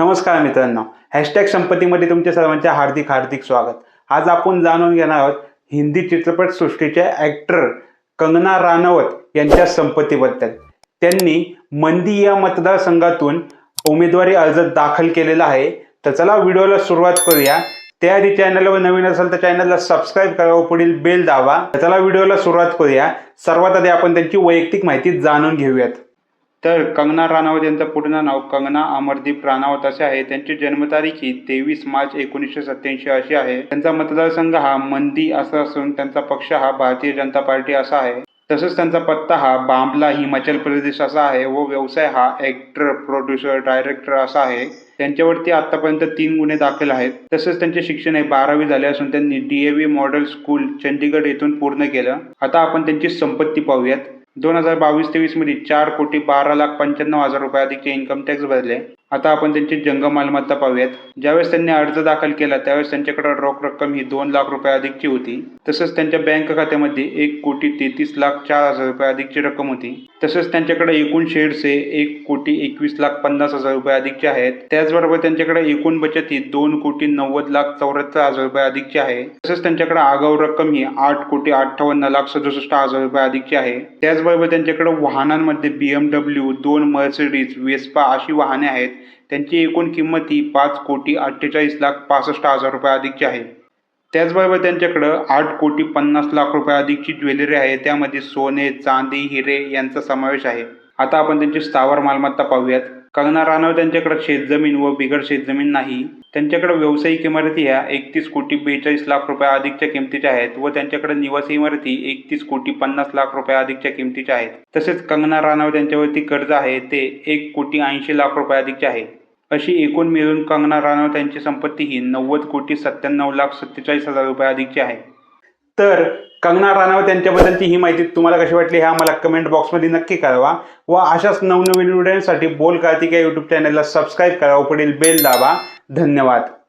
नमस्कार मित्रांनो. हॅशटॅग संपत्तीमध्ये तुमच्या सर्वांचे हार्दिक हार्दिक स्वागत. आज आपण जाणून घेणार आहोत हिंदी चित्रपटसृष्टीचे ॲक्टर कंगना राणावत यांच्या संपत्तीबद्दल. त्यांनी मंदी या मतदारसंघातून उमेदवारी अर्ज दाखल केलेला आहे. तर चला व्हिडिओला सुरुवात करूया. त्याआधी चॅनलवर नवीन असेल तर चॅनलला सबस्क्राईब करा व पुढील बेल दाबा. चला व्हिडिओला सुरुवात करूया. सर्वात आधी आपण त्यांची वैयक्तिक माहिती जाणून घेऊयात. तर कंगना राणावत यांचं पूर्ण नाव कंगना अमरदीप राणावत असे आहे. त्यांची जन्मतारीख ही तेवीस मार्च एकोणीसशे सत्याऐंशी अशी आहे. त्यांचा मतदारसंघ हा मंदी असा असून त्यांचा पक्ष हा भारतीय जनता पार्टी असा आहे. तसंच त्यांचा पत्ता हा बांबला हिमाचल प्रदेश असा आहे व व्यवसाय हा ॲक्टर प्रोड्युसर डायरेक्टर असा आहे. त्यांच्यावरती आतापर्यंत तीन गुन्हे दाखल आहेत. तसंच त्यांचे शिक्षण हे बारावी झाले असून त्यांनी D A V model school Chandigarh येथून पूर्ण केलं. आता आपण त्यांची संपत्ती पाहूयात. दोन हजार बावीस तेवीसमध्ये चार कोटी बारा लाख पंच्याण्णव हजार रुपये अधिकचे इन्कम टॅक्स भरले. आता आपण त्यांची जंग मालमत्ता पाहूयात. ज्यावेळेस त्यांनी अर्ज दाखल केला त्यावेळेस त्यांच्याकडे रोख रक्कम ही दोन लाख रुपये अधिकची होती. तसंच त्यांच्या बँक खात्यामध्ये एक कोटी तेहतीस लाख चार हजार रुपये अधिकची रक्कम होती. तसंच त्यांच्याकडे एकूण शेअर्स हे एक कोटी एकवीस लाख पन्नास हजार रुपये अधिकचे आहेत. त्याचबरोबर त्यांच्याकडे एकूण बचत ही दोन कोटी नव्वद लाख चौऱ्याहत्तर हजार रुपये अधिकची आहे. तसंच त्यांच्याकडे आगाऊ रक्कम ही आठ कोटी अठ्ठावन्न लाख सदुसष्ट हजार रुपये अधिकची आहे. त्याचबरोबर त्यांच्याकडे वाहनांमध्ये बीएमडब्ल्यू दोन मर्सिडीज वेस्पा अशी वाहने आहेत. त्यांची एकूण किंमत ही पाच कोटी अठ्ठेचाळीस लाख पासष्ट हजार रुपये अधिकची आहे. त्याचबरोबर त्यांच्याकडं आठ कोटी पन्नास लाख रुपये अधिकची ज्वेलरी आहे. त्यामध्ये सोने चांदी हिरे यांचा समावेश आहे. आता आपण त्यांची स्थावर मालमत्ता पाहूयात. कंगना राणावत त्यांच्याकडे शेतजमीन व बिगर शेतजमीन नाही. त्यांच्याकडे व्यावसायिक इमारती ह्या एकतीस कोटी बेचाळीस लाख रुपये अधिकच्या किमतीच्या आहेत व त्यांच्याकडे निवासी इमारती एकतीस कोटी पन्नास लाख रुपये अधिकच्या किमतीच्या आहेत. तसेच कंगना राणावत यांच्यावरती कर्ज आहे ते एक कोटी ऐंशी लाख रुपये अधिकचे आहे. अशी एकूण मिळून कंगना राणावत यांची संपत्ती ही नव्वद कोटी सत्त्याण्णव लाख सत्तेचाळीस हजार रुपये अधिकची आहे. तर कंगना राणावत यांच्याबद्दलची ही माहिती तुम्हाला कशी वाटली हे आम्हाला कमेंट बॉक्समध्ये नक्की कळवा व अशाच नवनवीन व्हिडिओसाठी बोल कार्तिक या यूट्यूब चॅनलला सबस्क्राईब करा. व पुढील बेल दाबा. धन्यवाद.